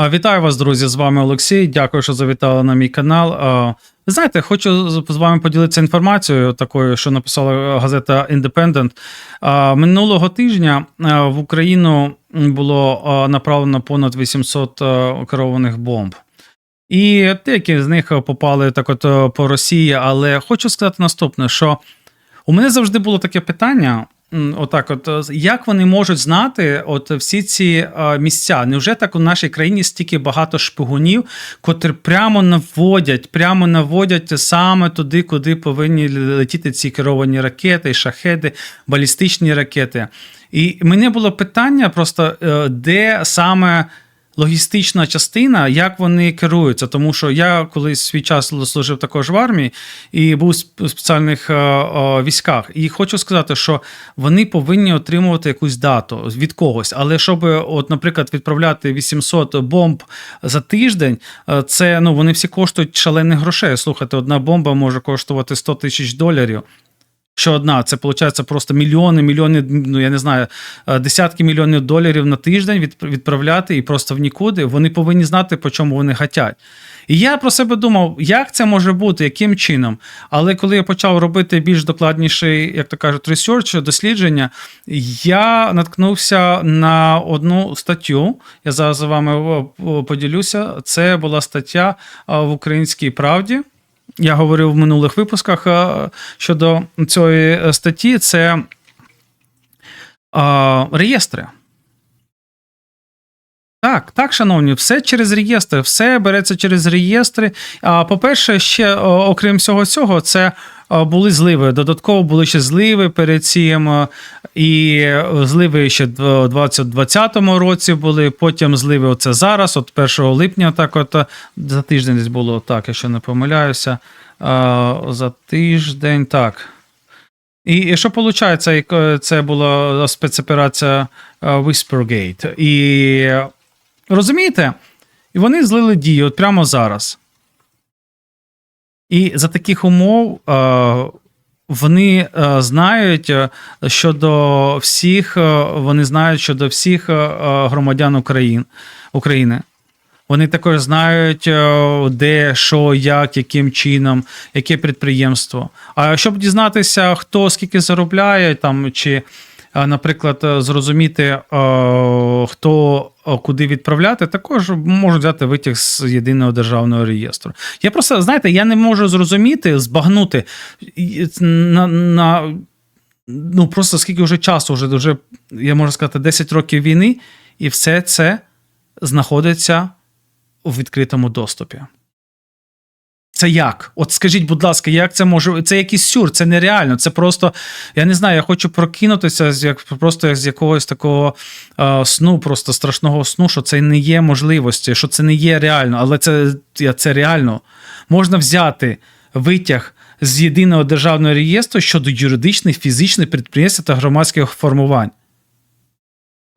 Вітаю вас, друзі! З вами Олексій. Дякую, що завітали на мій канал. Ви знаєте, хочу з вами поділитися інформацією, такою, що написала газета Independent. Минулого тижня в Україну було направлено понад 800 керованих бомб. І деякі з них попали так от е, по Росії. Але хочу сказати наступне: що у мене завжди було таке питання. Отак, от е, як вони можуть знати от всі ці е, місця? Невже так у нашій країні стільки багато шпигунів, котрі прямо наводять, прямо наводять саме туди, куди повинні летіти ці керовані ракети, шахеди, балістичні ракети? І мене було питання просто, е, де саме логістична частина, як вони керуються. Тому що я колись свій час служив також в армії і був в спеціальних е, е, військах. І хочу сказати, що вони повинні отримувати якусь дату від когось. Але щоб, от, наприклад, відправляти 800 бомб за тиждень, е, це ну вони всі коштують шалених грошей. Слухайте, одна бомба може коштувати 100 тисяч доларів. Що одна, це виходить просто мільйони, мільйони, ну я не знаю, е, десятки мільйонів доларів на тиждень від, відправляти і просто в нікуди. Вони повинні знати, по чому вони хотять. І я про себе думав, як це може бути, яким чином. Але коли я почав робити більш докладніший, як то кажуть, ресерч, дослідження, я наткнувся на одну статтю. Я зараз з вами е, поділюся. Це була стаття е, в Українській правді. Я говорив в минулих випусках е, щодо цієї е, статті, це е, реєстри. Так, так, шановні, все через реєстри, все береться через реєстри. А по-перше, ще окрім всього цього, це були зливи. Додатково були ще зливи перед цим, і зливи ще в 2020 році були. Потім зливи оце зараз, от 1 липня, так от е, за тиждень десь було так, якщо не помиляюся. А, за тиждень, так. І, що виходить, це була спецоперація е, Whispergate. І розумієте? І вони злили дії от прямо зараз. І за таких умов е, вони е, знають е, щодо всіх, е, вони знають щодо всіх е, е, громадян Україн, України. Вони також знають, е, де, що, як, яким чином, яке підприємство. А щоб дізнатися, хто скільки заробляє, там, чи, е, наприклад, е, зрозуміти, е, хто е, куди відправляти, також можуть взяти витяг з єдиного державного реєстру. Я просто, знаєте, я не можу зрозуміти, збагнути на. на Ну, просто скільки вже часу, вже, вже, я можу сказати, 10 років війни, і все це знаходиться у відкритому доступі. Це як? От скажіть, будь ласка, як це може? Це якийсь сюр, це нереально. Це просто, я не знаю, я хочу прокинутися з як просто з якогось такого е, сну, просто страшного сну, що це не є можливості, що це не є реально, але це, це реально. Можна взяти витяг з єдиного державного реєстру щодо юридичних, фізичних підприємств та громадських формувань.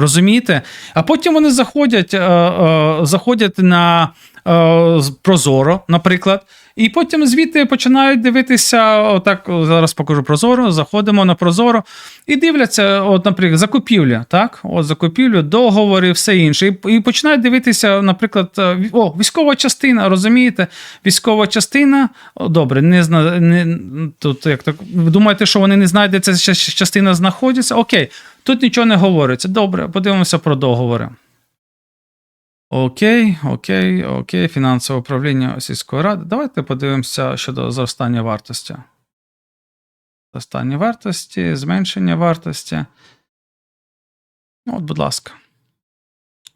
Розумієте? А потім вони заходять, е, е, заходять на е, Прозоро, наприклад, і потім звідти починають дивитися. Отак, зараз покажу Прозоро, заходимо на Прозоро і дивляться, от, наприклад, закупівля, так? От закупівлю, договори, все інше. І, і починають дивитися, наприклад, о, військова частина, розумієте? Військова частина. Добре, не зна, не, тут як так. Ви думаєте, що вони не де ця частина знаходиться? Окей, тут нічого не говориться. Добре, подивимося про договори. Окей, окей, окей, фінансове управління сільської ради. Давайте подивимося щодо зростання вартості. Зростання вартості, зменшення вартості. Ну, От, будь ласка.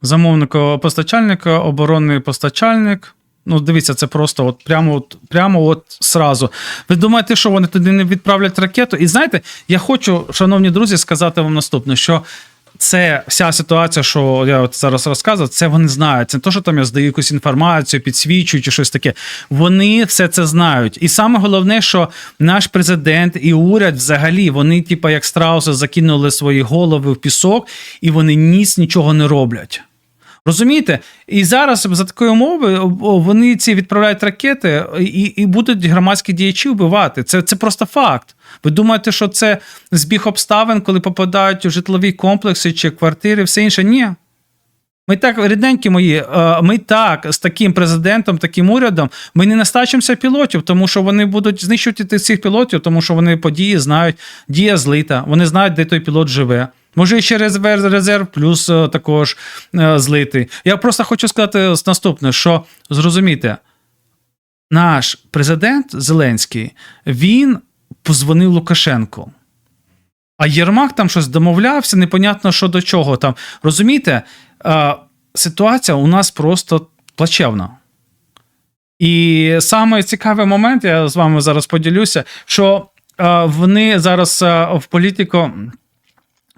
Замовник постачальник, оборонний постачальник. Ну, дивіться, це просто от прямо от, прямо от сразу. Ви думаєте, що вони туди не відправлять ракету? І знаєте, я хочу, шановні друзі, сказати вам наступне: що це вся ситуація, що я от зараз розказував, це вони знають. Це не то, що там я здаю якусь інформацію, підсвічую чи щось таке. Вони все це знають. І саме головне, що наш президент і уряд взагалі вони, типа, як страуси, закинули свої голови в пісок, і вони ніс нічого не роблять. Розумієте? І зараз за такої умови вони ці відправляють ракети і, і будуть громадські діячі вбивати. Це, це просто факт. Ви думаєте, що це збіг обставин, коли попадають у житлові комплекси чи квартири, все інше? Ні. Ми так, рідненькі мої, е, ми так з таким президентом, таким урядом, ми не настачимося пілотів, тому що вони будуть знищувати цих пілотів, тому що вони події знають, дія злита, вони знають, де той пілот живе. Може, і ще резерв, плюс е, також е, злитий. Я просто хочу сказати наступне: що зрозумійте, наш президент Зеленський він позвонив Лукашенку. А Єрмак там щось домовлявся, непонятно що до чого там. Розумієте, е, ситуація у нас просто плачевна. І саме цікавий момент, я з вами зараз поділюся, що вони зараз в політику.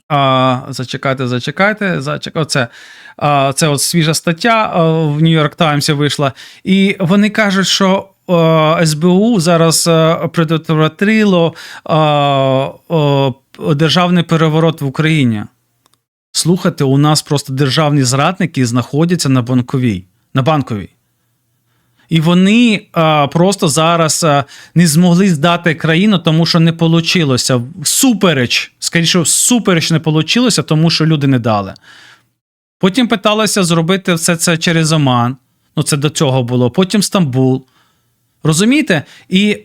А, зачекайте, зачекайте, зачекайте. Оце, а, це от свіжа стаття а, в Нью-Йорк Таймсі вийшла. І вони кажуть, що а, СБУ зараз предотвратило державний переворот в Україні. Слухайте, у нас просто державні зрадники знаходяться на банковій. На банковій. І вони а, просто зараз а, не змогли здати країну, тому що не вийшло. Супереч, скоріше, супереч не вийшло, тому що люди не дали. Потім питалися зробити все це через Оман. Ну, це до цього було. Потім Стамбул. Розумієте? І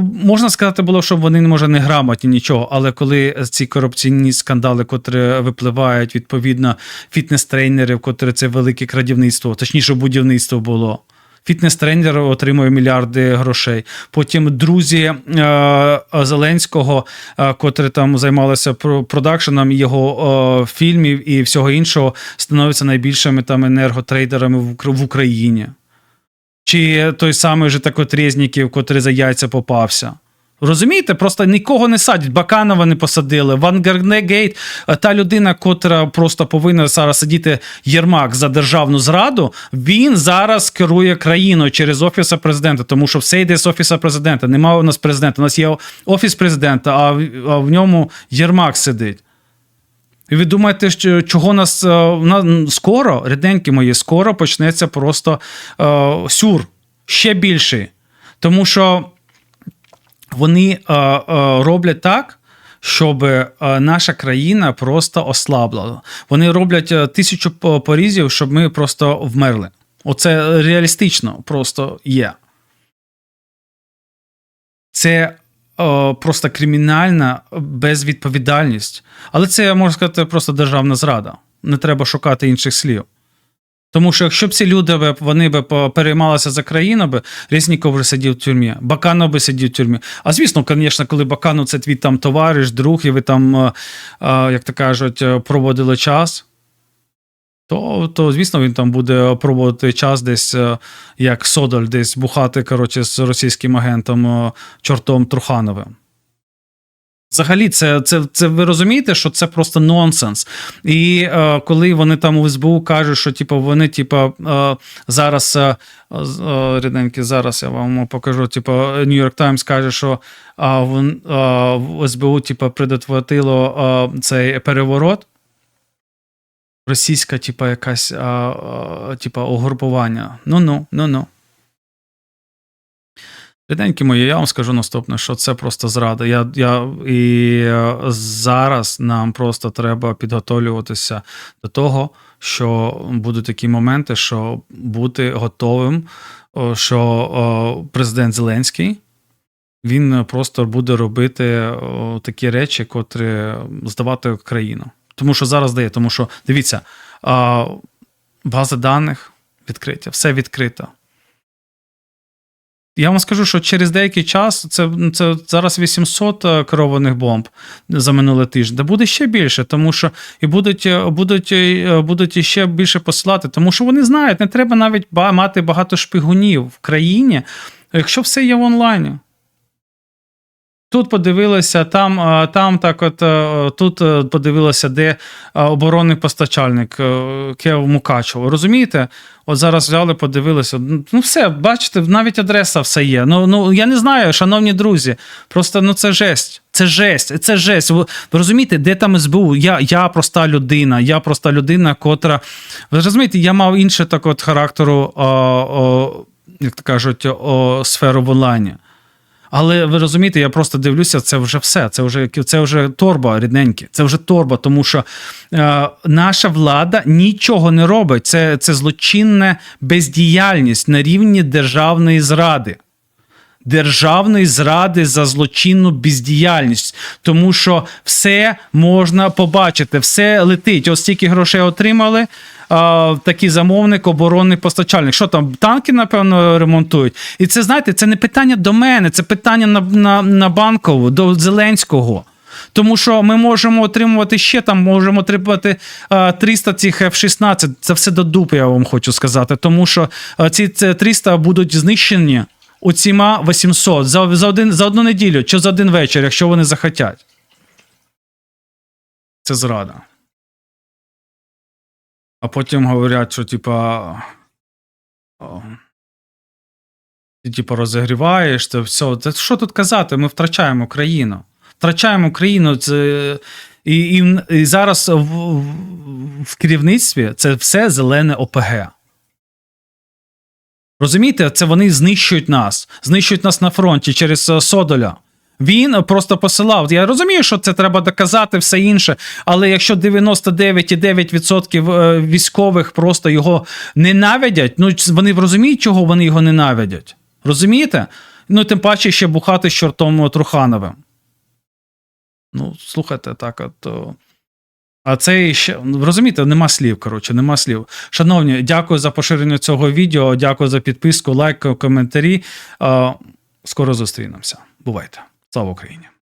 можна сказати було, що вони може не грамотні нічого, але коли ці корупційні скандали, котрі випливають, відповідно, фітнес-тренерів, котрі це велике крадівництво, точніше, будівництво було. Фітнес-тренер отримує мільярди грошей. Потім друзі е, Зеленського, е, котрі там займалися продакшеном його е, фільмів і всього іншого, становляться найбільшими там енерготрейдерами в, в Україні. Чи той самий же так от Резніків, котрий за яйця попався. Розумієте, просто нікого не садять. Баканова не посадили. Ван Гергнегейт, та людина, котра просто повинна зараз сидіти Єрмак за державну зраду, він зараз керує країною через офіса президента, тому що все йде з офіса президента. Немає у нас президента. У нас є офіс президента, а в ньому Єрмак сидить. І ви думаєте, що чого нас на, скоро, рідненькі мої, скоро почнеться просто е, сюр ще більший. Тому що вони е, е, роблять так, щоб е, наша країна просто ослабла. Вони роблять е, тисячу порізів, щоб ми просто вмерли. Оце реалістично просто є. Це просто кримінальна безвідповідальність. Але це можна сказати просто державна зрада. Не треба шукати інших слів. Тому що якщо б ці люди вони б переймалися за країну, б Резніков вже сидів в тюрмі, Баканов би сидів в тюрмі. А звісно, звісно, коли Баканов це твій там товариш, друг, і ви там, як то кажуть, проводили час, то, то звісно, він там буде проводити час десь як Содоль, десь бухати коротше, з російським агентом чортом Трухановим. Взагалі, це це, це ви розумієте, що це просто нонсенс. І е, коли вони там у СБУ кажуть, що типу, вони типу, е, зараз е, е рідненькі, зараз я вам покажу. Типу, Нью-Йорк Таймс каже, що е, в, в СБУ типу, предотвратило е, цей переворот. Російська, типа, якась типа, угрупування. Ну-ну, ну-ну. Ріденькі мої, я вам скажу наступне, що це просто зрада. Я, я, І е, зараз нам просто треба підготовлюватися до того, що будуть такі моменти, що бути готовим, що президент Зеленський він просто буде робити такі речі, котрі здавати країну. Тому що зараз дає, тому що дивіться, бази даних відкриття, все відкрито. Я вам скажу, що через деякий час це це зараз 800 е, керованих бомб за минулий тиждень. Да буде ще більше, тому що і будуть е, будуть, е, будуть ще більше посилати, тому що вони знають, не треба навіть мати багато шпигунів в країні, якщо все є в онлайні. Тут подивилися, там там так от тут подивилися, де оборонний постачальник Кев Мукачево. Розумієте? От зараз взяли, подивилися. Ну, все, бачите, навіть адреса все є. Ну ну я не знаю, шановні друзі. Просто ну це жесть. Це жесть, це жесть. Ви розумієте, де там СБУ? Я я проста людина, я проста людина, котра. Ви розумієте, я мав інше так от характеру, о, о, як то кажуть, о, сферу в онлайні. Але ви розумієте, я просто дивлюся, це вже все. Це вже це вже торба рідненькі. Це вже торба, тому що е, наша влада нічого не робить. Це, це злочинна бездіяльність на рівні державної зради. Державної зради за злочинну бездіяльність, тому що все можна побачити, все летить. Ось стільки грошей отримали. Такий замовник, оборонний постачальник. Що там, танки, напевно, ремонтують. І це, знаєте, це не питання до мене, це питання на, на, на банкову, до Зеленського. Тому що ми можемо отримувати ще там, можемо отримувати а, 300 цих F-16. Це все до дупи, я вам хочу сказати. Тому що ці це 300 будуть знищені оціма 800 за, за, один, за одну неділю чи за один вечір, якщо вони захотять. Це зрада. А потім говорять, що типа. Ти типу розігріваєш, це все. Це що тут казати? Ми втрачаємо країну. Втрачаємо країну. Це, і, і, і зараз в, в керівництві це все зелене ОПГ. Розумієте, це вони знищують нас, знищують нас на фронті через е, Содоля. Він просто посилав. Я розумію, що це треба доказати, все інше. Але якщо 99,9% е, військових просто його ненавидять, ну вони розуміють, чого вони його ненавидять. Розумієте? Ну, тим паче ще бухати з чортом Трухановим. Ну, слухайте, так, от. А це ще ну, розумієте, нема слів. Коротше, нема слів. Шановні, дякую за поширення цього відео. Дякую за підписку, лайк, коментарі. Скоро зустрінемося. Бувайте. Слава Україні!